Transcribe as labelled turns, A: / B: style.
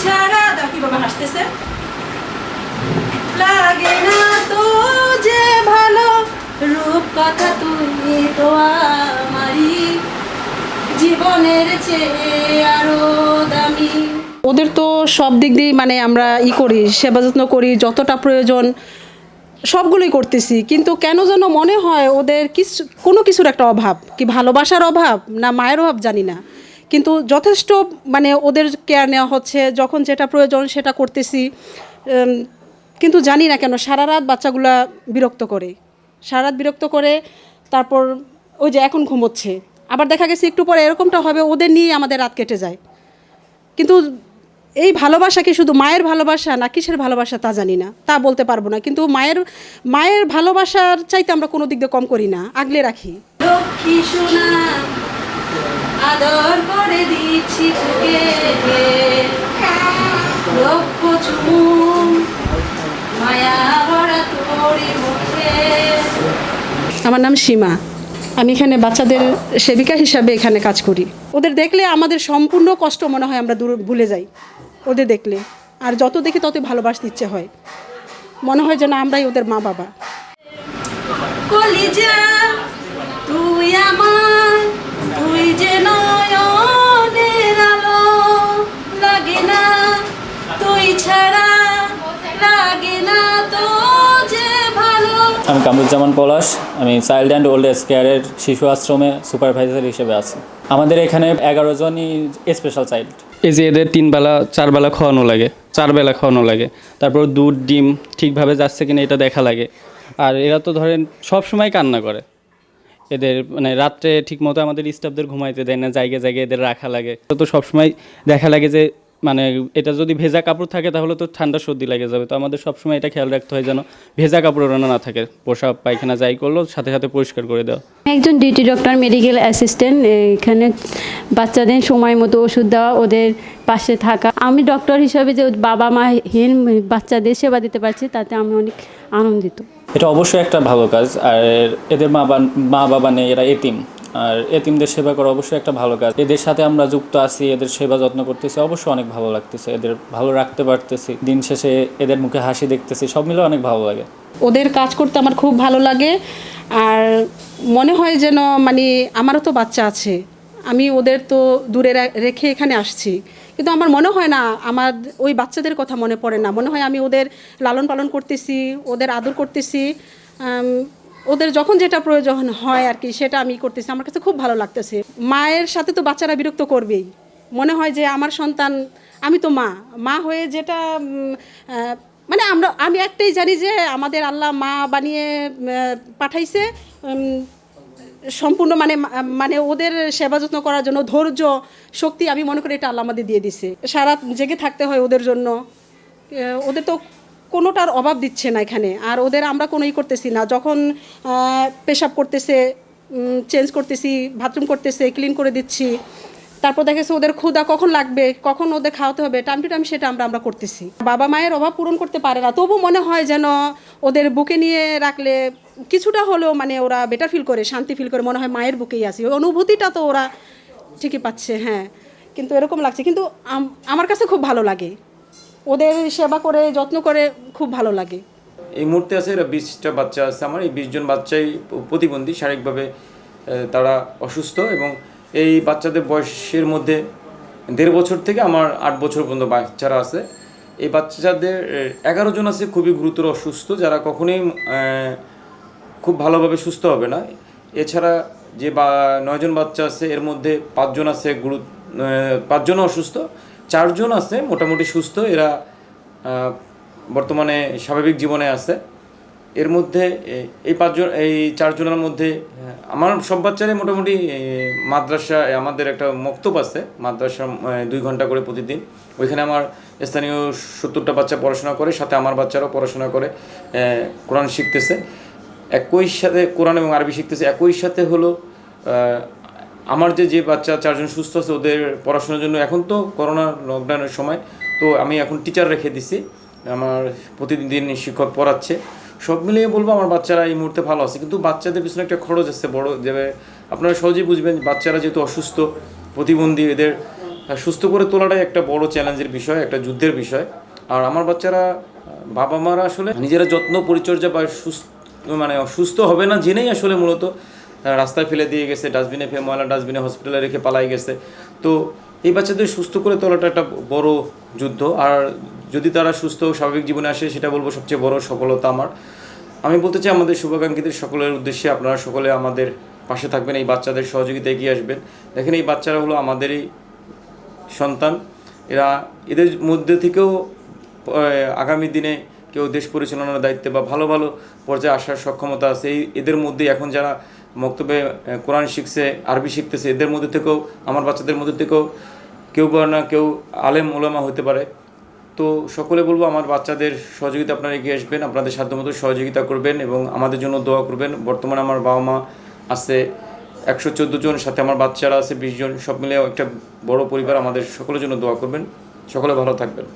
A: দাও হাসতেছে। লাগে না তো যে ভালো রূপ কথা তুই তো জীবনের চেয়ে আরও দামি। ওদের তো সব দিক দিয়ে মানে আমরা ই করি, সেবা যত্ন করি, যতটা প্রয়োজন, সবগুলোই করতেছি। কিন্তু কেন যেন মনে হয় ওদের কিছু, কোনো কিছুর একটা অভাব, কি ভালোবাসার অভাব না মায়ের অভাব জানি না। কিন্তু যথেষ্ট মানে ওদের কেয়ার নেওয়া হচ্ছে, যখন যেটা প্রয়োজন সেটা করতেছি। কিন্তু জানি না কেন, সারা রাত বাচ্চাগুলা বিরক্ত করে। সারা রাত বিরক্ত করে, তারপর ওই যে এখন ঘুমোচ্ছে। আবার দেখা গেছে একটু পরে এরকমটা হবে, ওদের নিয়ে আমাদের রাত কেটে যায়। কিন্তু এই ভালোবাসা কি শুধু মায়ের ভালোবাসা না কিসের ভালোবাসা তা জানি না, তা বলতে পারব না। কিন্তু মায়ের মায়ের ভালোবাসার চাইতে আমরা কোনো দিক দিয়ে কম করি না, আগলে রাখি। লক্ষ্মী সোনা করে দিচ্ছি তোকে। লক্ষ চুমুন মায়া ভরা তোরে মুখে। আমার নাম সীমা। আমি এখানে বাচ্চাদের সেবিকা হিসাবে এখানে কাজ করি। ওদের দেখলে আমাদের সম্পূর্ণ কষ্ট মনে হয় আমরা দূর ভুলে যাই। ওদের দেখলে। আর যত দেখি তত ভালোবাসতে ইচ্ছে হয়। মনে হয় যেন আমরাই ওদের মা বাবা কলিজা তুই আমার তুই যে নয়নের আলো লাগে না তুই ছাড়া লাগে না তো যে ভালো।
B: আমি কামরুজ্জামান পলাশ আমি চাইল্ড অ্যান্ড ওল্ড এজ কেয়ারের শিশু আশ্রমে সুপারভাইজার হিসেবে আছি। আমাদের এখানে এগারো জনই স্পেশাল চাইল্ড
C: এই যে এদের তিন বেলা চার বেলা খাওয়ানো লাগে চার বেলা খাওয়ানো লাগে। তারপর দুধ ডিম ঠিকভাবে যাচ্ছে কিনা এটা দেখা লাগে। আর এরা তো ধরেন সব সময় কান্না করে। এদের মানে রাত্রে ঠিকমতো আমাদের স্টাফদের ঘুমাইতে দেয় না, জায়গায় জায়গায় এদের রাখা লাগে। তো সবসময় দেখা লাগে যে মানে এটা যদি ভেজা কাপড় থাকে তাহলে তো ঠান্ডা সর্দি লেগে যাবে। তো আমাদের সবসময় এটা খেয়াল রাখতে হয় যেন ভেজা কাপড় ওড়ানো না থাকে। পোশাক, পায়খানা যাই করল, সাথে সাথে পরিষ্কার করে দেওয়া।
D: একজন ডিউটি ডক্টর মেডিকেল অ্যাসিস্ট্যান্ট এখানে বাচ্চাদের সময় মতো ওষুধ দেওয়া, ওদের পাশে থাকা। আমি ডক্টর হিসাবে যে বাবা মা হীন বাচ্চাদের সেবা দিতে পারছি, তাতে আমি অনেক আনন্দিত।
B: এটা অবশ্যই একটা ভালো কাজ। আর এদের মা বা মা বাবা নেই, এরা এতিম। আর এতিমদের সেবা করা অবশ্যই একটা ভালো কাজ। এদের সাথে আমরা যুক্ত আছি, এদের সেবা যত্ন করতেছি, অবশ্যই অনেক ভালো লাগতেছে। এদের ভালো রাখতে পারতেছি। দিন শেষে এদের মুখে হাসি দেখতেছি, সব মিলে অনেক ভালো লাগে।
A: ওদের কাজ করতে আমার খুব ভালো লাগে। আর মনে হয় যেন মানে আমারও তো বাচ্চা আছে। আমি ওদের তো দূরে রেখে এখানে আসছি। কিন্তু আমার মনে হয় না, আমার ওই বাচ্চাদের কথা মনে পড়ে না। মনে হয় আমি ওদের লালন পালন করতেছি, ওদের আদর করতেছি ওদের যখন যেটা প্রয়োজন হয় আর কি, সেটা আমি করতেছি। আমার কাছে খুব ভালো লাগতেছে। মায়ের সাথে তো বাচ্চারা বিরক্ত করবেই। মনে হয় যে আমার সন্তান, আমি তো মা। মা হয়ে যেটা মানে আমরা, আমি একটাই জানি যে আমাদের আল্লাহ মা বানিয়ে পাঠাইছে সম্পূর্ণ মানে মানে ওদের সেবা যত্ন করার জন্য ধৈর্য, শক্তি আমি মনে করি এটা আল্লাহ আমাদের দিয়ে দিছে। সারা জেগে থাকতে হয় ওদের জন্য। ওদের তো কোনোটার অভাব দিচ্ছে না এখানে। আর ওদের আমরা কোনোই করতেছি না। যখন পেশাব করতেছে চেঞ্জ করতেছি বাথরুম করতেছে ক্লিন করে দিচ্ছি তারপর দেখেছে ওদের ক্ষুদা কখন লাগবে, কখন ওদের খাওয়াতে হবে টাইম টু টাইম সেটা আমরা আমরা করতেছি। বাবা মায়ের অভাব পূরণ করতে পারে না, তবু মনে হয় যেন ওদের বুকে নিয়ে রাখলে কিছুটা হলেও মানে ওরা বেটার ফিল করে, শান্তি ফিল করে, মনে হয় মায়ের বুকেই আছে। ওই অনুভূতিটা তো ওরা ঠিকই পাচ্ছে হ্যাঁ। কিন্তু এরকম লাগছে, কিন্তু আমার কাছে খুব ভালো লাগে। ওদের সেবা করে, যত্ন করে খুব ভালো লাগে।
E: এই মুহূর্তে আছে এরা বিশটা বাচ্চা আছে আমার, এই বিশজন বাচ্চাই প্রতিবন্ধী, শারীরিকভাবে তারা অসুস্থ এবং এই বাচ্চাদের বয়সের মধ্যে দেড় বছর থেকে আমার আট বছর পর্যন্ত বাচ্চারা আছে। এই বাচ্চাদের এগারো জন আছে, খুবই গুরুতর অসুস্থ, যারা কখনোই খুব ভালোভাবে সুস্থ হবে না। এছাড়া যে বা নয়জন বাচ্চা আছে, এর মধ্যে পাঁচজন আছে গুরু পাঁচজন অসুস্থ চারজন আছে মোটামুটি সুস্থ। এরা বর্তমানে স্বাভাবিক জীবনে আছে। এর মধ্যে এই পাঁচজন, এই চারজনের মধ্যে আমার সব বাচ্চারাই মোটামুটি মাদ্রাসা আমাদের একটা মক্তব আছে, মাদ্রাসা দুই ঘণ্টা করে প্রতিদিন। ওইখানে আমার স্থানীয় সত্তরটা বাচ্চা পড়াশোনা করে, সাথে আমার বাচ্চারাও পড়াশোনা করে কোরআন শিখতেছে। একই সাথে কোরআন এবং আরবি শিখতেছে। একই সাথে হলো আমার যে যে বাচ্চা, চারজন সুস্থ আছে, ওদের পড়াশোনার জন্য এখন তো করোনা লকডাউনের সময়, তো আমি এখন টিচার রেখে দিছি। আমার প্রতিদিন শিক্ষক পড়াচ্ছে। সব মিলিয়ে বলব আমার বাচ্চারা এই মুহূর্তে ভালো আছে। কিন্তু বাচ্চাদের পিছনে একটা খরচ আছে বড়, যে আপনারা সহজেই বুঝবেন বাচ্চারা যেহেতু অসুস্থ, প্রতিবন্ধী, এদের সুস্থ করে তোলাটাই একটা বড় চ্যালেঞ্জের বিষয়, একটা যুদ্ধের বিষয়। আর আমার বাচ্চারা বাবা মারা আসলে নিজেরা যত্ন, পরিচর্যা বা সুস্থ মানে অসুস্থ হবে না জেনেই আসলে মূলত রাস্তায় ফেলে দিয়ে গেছে, ডাস্টবিনে ফেলে, ময়লা ডাস্টবিনে হসপিটালে রেখে পালাই গেছে। তো এই বাচ্চাদের সুস্থ করে তোলাটা একটা বড় যুদ্ধ। আর যদি তারা সুস্থ স্বাভাবিক জীবনে আসে, সেটা বলব সবচেয়ে বড় সফলতা আমার। আমি বলতে চাই, আমাদের শুভাকাঙ্ক্ষীদের সকলের উদ্দেশ্যে আপনারা সকলে আমাদের পাশে থাকবেন, এই বাচ্চাদের সহযোগিতা এগিয়ে আসবেন। দেখেন, এই বাচ্চারা হলো আমাদেরই সন্তান। এরা এদের মধ্যে থেকেও আগামী দিনে কেউ দেশ পরিচালনার দায়িত্বে বা ভালো ভালো পর্যায়ে আসার সক্ষমতা আছে। এই এদের মধ্যে এখন যারা মক্তবে কোরআন শিখছে, আরবি শিখতেছে, এদের মধ্যে থেকেও, আমার বাচ্চাদের মধ্যে থেকেও কেউ বা না কেউ আলেম, ওলামা হতে পারে। তো সকলে বলব, আমার বাচ্চাদের সহযোগিতা আপনারা এগিয়ে আসবেন, আপনাদের সাধ্যমতো সহযোগিতা করবেন এবং আমাদের জন্য দোয়া করবেন। বর্তমানে আমার বাবা মা আছে একশো চোদ্দ জন, সাথে আমার বাচ্চারা আছে বিশ জন। সব মিলে একটা বড় পরিবার আমাদের সকলের জন্য দোয়া করবেন। সকলে ভালো থাকবেন।